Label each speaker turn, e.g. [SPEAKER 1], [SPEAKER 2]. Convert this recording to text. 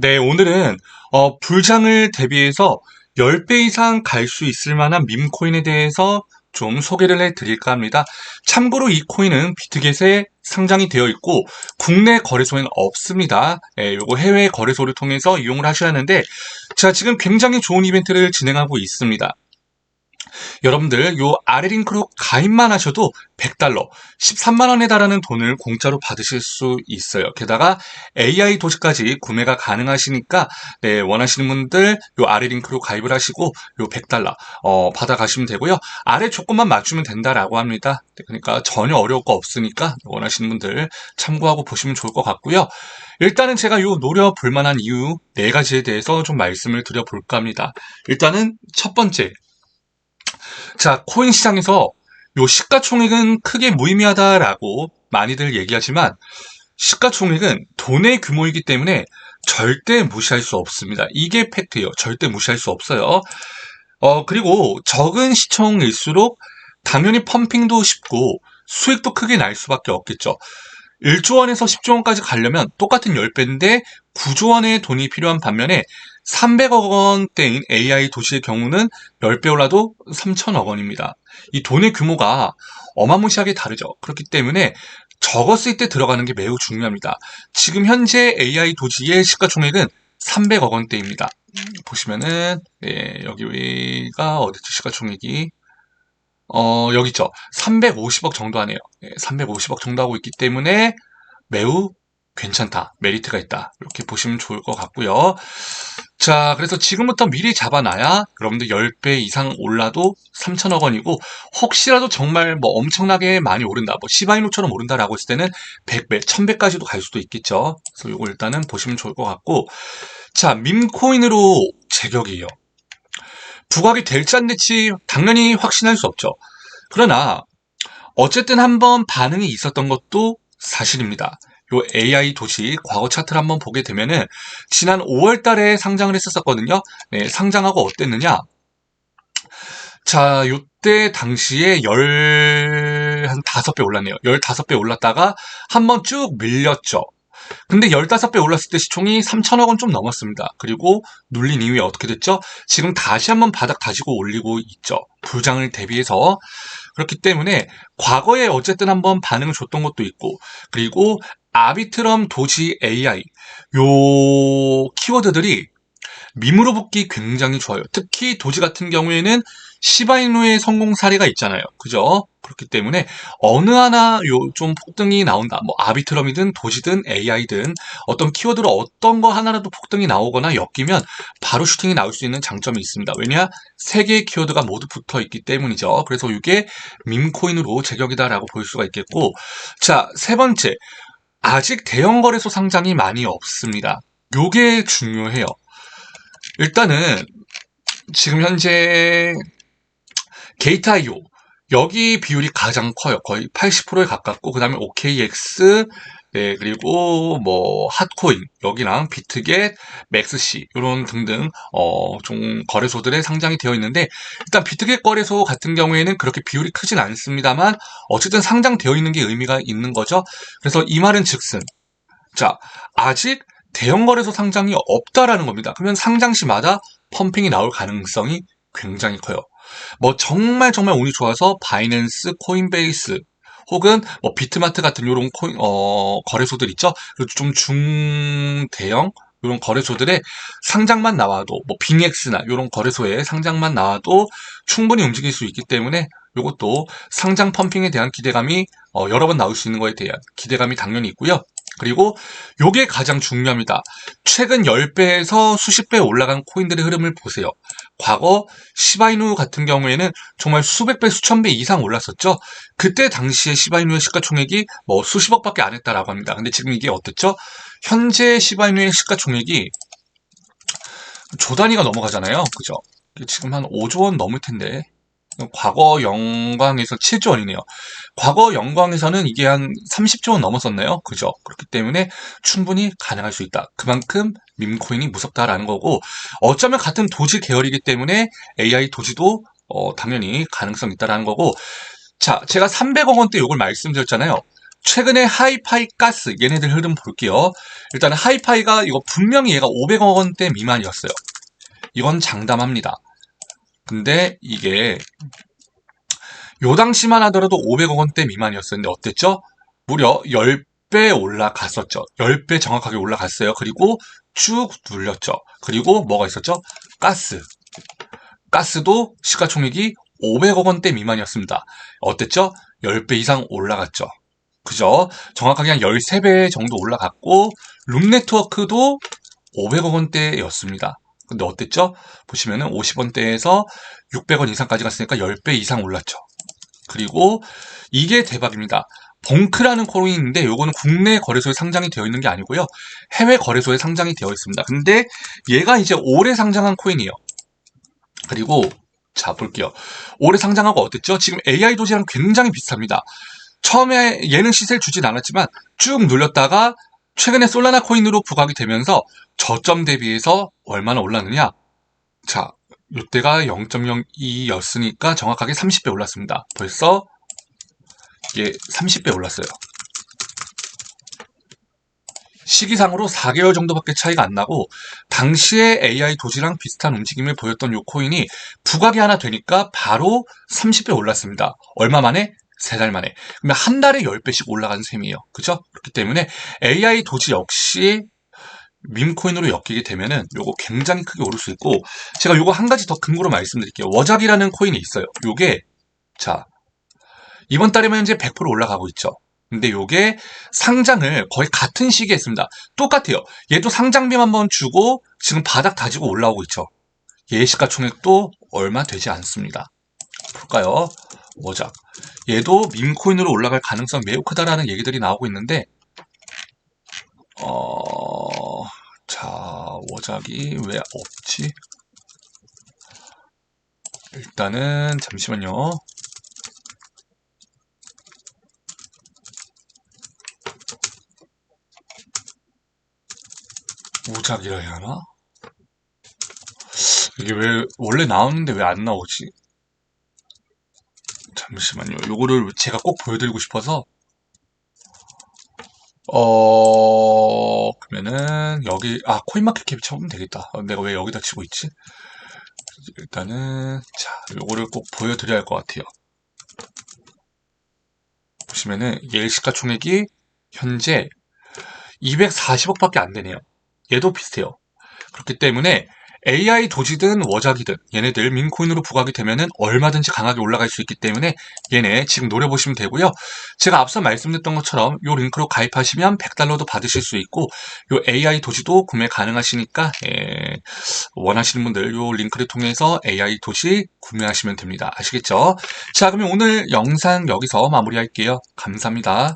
[SPEAKER 1] 네, 오늘은 어, 불장을 대비해서 10배 이상 갈 수 있을 만한 밈코인에 대해서 좀 소개를 해 드릴까 합니다. 참고로 이 코인은 비트겟에 상장이 되어 있고 국내 거래소에는 없습니다. 예, 요거 해외 거래소를 통해서 이용을 하셔야 하는데 자, 지금 굉장히 좋은 이벤트를 진행하고 있습니다. 여러분들 요 아래 링크로 가입만 하셔도 100달러, 13만 원에 달하는 돈을 공짜로 받으실 수 있어요. 게다가 AI 도시까지 구매가 가능하시니까 네, 원하시는 분들 요 아래 링크로 가입을 하시고 요 100달러 어, 받아 가시면 되고요. 아래 조건만 맞추면 된다라고 합니다. 네, 그러니까 전혀 어려울 거 없으니까 원하시는 분들 참고하고 보시면 좋을 것 같고요. 일단은 제가 요 노려 볼 만한 이유 네 가지에 대해서 좀 말씀을 드려볼까 합니다. 일단은 첫 번째 자, 코인 시장에서 요 시가총액은 크게 무의미하다라고 많이들 얘기하지만 시가총액은 돈의 규모이기 때문에 절대 무시할 수 없습니다. 이게 팩트예요. 절대 무시할 수 없어요. 어, 그리고 적은 시총일수록 당연히 펌핑도 쉽고 수익도 크게 날 수밖에 없겠죠. 1조 원에서 10조 원까지 가려면 똑같은 10배인데 9조 원의 돈이 필요한 반면에 300억 원대인 AI 도시의 경우는 10배 올라도 3천억 원입니다. 이 돈의 규모가 어마무시하게 다르죠. 그렇기 때문에 적었을 때 들어가는 게 매우 중요합니다. 지금 현재 AI 도시의 시가총액은 300억 원대입니다. 보시면은 네, 여기가 어디지 시가총액이 어 여기 있죠. 350억 정도 하네요. 네, 350억 정도 하고 있기 때문에 매우 괜찮다. 메리트가 있다. 이렇게 보시면 좋을 것 같고요. 자, 그래서 지금부터 미리 잡아놔야 여러분들 10배 이상 올라도 3천억 원이고 혹시라도 정말 뭐 엄청나게 많이 오른다. 뭐 시바이노처럼 오른다라고 했을 때는 100배, 1000배까지도 갈 수도 있겠죠. 그래서 이거 일단은 보시면 좋을 것 같고 자, 밈코인으로 제격이에요. 부각이 될지 안 될지 당연히 확신할 수 없죠. 그러나 어쨌든 한번 반응이 있었던 것도 사실입니다. 요 AI 도시 과거 차트를 한번 보게 되면은 지난 5월 달에 상장을 했었거든요. 네, 상장하고 어땠느냐? 자, 요때 당시에 열, 한 5배 올랐네요. 15배 올랐다가 한번 쭉 밀렸죠. 근데 15배 올랐을 때 시총이 3천억 원 좀 넘었습니다. 그리고 눌린 이후에 어떻게 됐죠? 지금 다시 한번 바닥 다지고 올리고 있죠. 부장을 대비해서. 그렇기 때문에 과거에 어쨌든 한번 반응을 줬던 것도 있고, 그리고 아비트럼 도시 AI, 요 키워드들이 밈으로 붙기 굉장히 좋아요. 특히 도지 같은 경우에는 시바이누의 성공 사례가 있잖아요. 그죠? 그렇기 때문에 어느 하나 요 좀 폭등이 나온다. 뭐 아비트럼이든 도지든 AI든 어떤 키워드로 어떤 거 하나라도 폭등이 나오거나 엮이면 바로 슈팅이 나올 수 있는 장점이 있습니다. 왜냐? 세 개의 키워드가 모두 붙어 있기 때문이죠. 그래서 이게 밈코인으로 제격이다라고 볼 수가 있겠고 자, 세 번째. 아직 대형 거래소 상장이 많이 없습니다. 요게 중요해요. 일단은 지금 현재 게이트.io 여기 비율이 가장 커요. 거의 80%에 가깝고 그 다음에 OKX 네, 그리고 뭐 핫코인 여기랑 비트겟, 맥스시 이런 등등 어, 좀 거래소들의 상장이 되어 있는데 일단 비트겟 거래소 같은 경우에는 그렇게 비율이 크진 않습니다만 어쨌든 상장되어 있는 게 의미가 있는 거죠. 그래서 이 말은 즉슨 자 아직 대형 거래소 상장이 없다라는 겁니다. 그러면 상장 시마다 펌핑이 나올 가능성이 굉장히 커요. 뭐 정말 정말 운이 좋아서 바이낸스, 코인베이스 혹은 뭐 비트마트 같은 요런 코인 어 거래소들 있죠. 그리고 좀 중대형 이런 거래소들의 상장만 나와도 뭐 빙엑스나 이런 거래소의 상장만 나와도 충분히 움직일 수 있기 때문에 이것도 상장 펌핑에 대한 기대감이 어, 여러 번 나올 수 있는 거에 대한 기대감이 당연히 있고요. 그리고 요게 가장 중요합니다. 최근 10배에서 수십 배 올라간 코인들의 흐름을 보세요. 과거 시바이누 같은 경우에는 정말 수백 배, 수천 배 이상 올랐었죠. 그때 당시에 시바이누의 시가총액이 뭐 수십억밖에 안 했다라고 합니다. 근데 지금 이게 어떻죠? 현재 시바이누의 시가총액이 조 단위가 넘어가잖아요. 그죠? 지금 한 5조 원 넘을 텐데 과거 영광에서 7조 원이네요. 과거 영광에서는 이게 한 30조 원 넘었었나요? 그죠? 그렇기 때문에 충분히 가능할 수 있다. 그만큼 밈코인이 무섭다라는 거고 어쩌면 같은 도지 계열이기 때문에 AI 도지도 어, 당연히 가능성 있다라는 거고 자 제가 300억 원대 요걸 말씀드렸잖아요. 최근에 하이파이 가스 얘네들 흐름 볼게요. 일단 하이파이가 이거 분명히 얘가 500억 원대 미만이었어요. 이건 장담합니다. 근데 이게 요 당시만 하더라도 500억 원대 미만이었었는데 어땠죠? 무려 10배 올라갔었죠. 10배 정확하게 올라갔어요. 그리고 쭉 눌렸죠. 그리고 뭐가 있었죠? 가스. 가스도 시가총액이 500억 원대 미만이었습니다. 어땠죠? 10배 이상 올라갔죠. 그죠? 정확하게 한 13배 정도 올라갔고 룸 네트워크도 500억 원대였습니다. 근데 어땠죠? 보시면은 50원대에서 600원 이상까지 갔으니까 10배 이상 올랐죠. 그리고 이게 대박입니다. 봉크라는 코인이 있는데 요거는 국내 거래소에 상장이 되어 있는 게 아니고요. 해외 거래소에 상장이 되어 있습니다. 근데 얘가 이제 올해 상장한 코인이에요. 그리고 자 볼게요. 올해 상장하고 어땠죠? 지금 AI 도지랑 굉장히 비슷합니다. 처음에 얘는 시세를 주진 않았지만 쭉 눌렸다가 최근에 솔라나 코인으로 부각이 되면서 저점 대비해서 얼마나 올랐느냐? 자, 이때가 0.02였으니까 정확하게 30배 올랐습니다. 벌써 이게 30배 올랐어요. 시기상으로 4개월 정도밖에 차이가 안 나고 당시에 AI 도지랑 비슷한 움직임을 보였던 요 코인이 부각이 하나 되니까 바로 30배 올랐습니다. 얼마 만에? 세 달 만에. 그러면 한 달에 10배씩 올라간 셈이에요. 그죠? 그렇기 때문에 AI 도지 역시 밈코인으로 엮이게 되면은 요거 굉장히 크게 오를 수 있고 제가 요거 한 가지 더 근거로 말씀드릴게요. 워작이라는 코인이 있어요. 요게 자 이번 달에면 이제 100% 올라가고 있죠. 근데 요게 상장을 거의 같은 시기에 했습니다. 똑같아요. 얘도 상장비만 한번 주고 지금 바닥 다지고 올라오고 있죠. 얘 시가총액도 얼마 되지 않습니다. 볼까요? 워작. 얘도 밈코인으로 올라갈 가능성 매우 크다라는 얘기들이 나오고 있는데 어... 자, 워작이 왜 없지? 일단은 잠시만요. 오작이라 해야 하나? 이게 왜 원래 나오는데 왜 안 나오지? 잠시만요. 요거를 제가 꼭 보여드리고 싶어서 어 그러면은 여기 아 코인마켓캡 쳐보면 되겠다. 어, 내가 왜 여기다 치고 있지? 일단은 자 요거를 꼭 보여드려야 할 것 같아요. 보시면은 얘 시가총액이 현재 240억밖에 안 되네요. 얘도 비슷해요. 그렇기 때문에 AI 도지든 워작이든 얘네들 민코인으로 부각이 되면은 얼마든지 강하게 올라갈 수 있기 때문에 얘네 지금 노려보시면 되고요. 제가 앞서 말씀드렸던 것처럼 요 링크로 가입하시면 100달러도 받으실 수 있고 요 AI 도지도 구매 가능하시니까 예, 원하시는 분들 요 링크를 통해서 AI 도시 구매하시면 됩니다. 아시겠죠? 자 그러면 오늘 영상 여기서 마무리할게요. 감사합니다.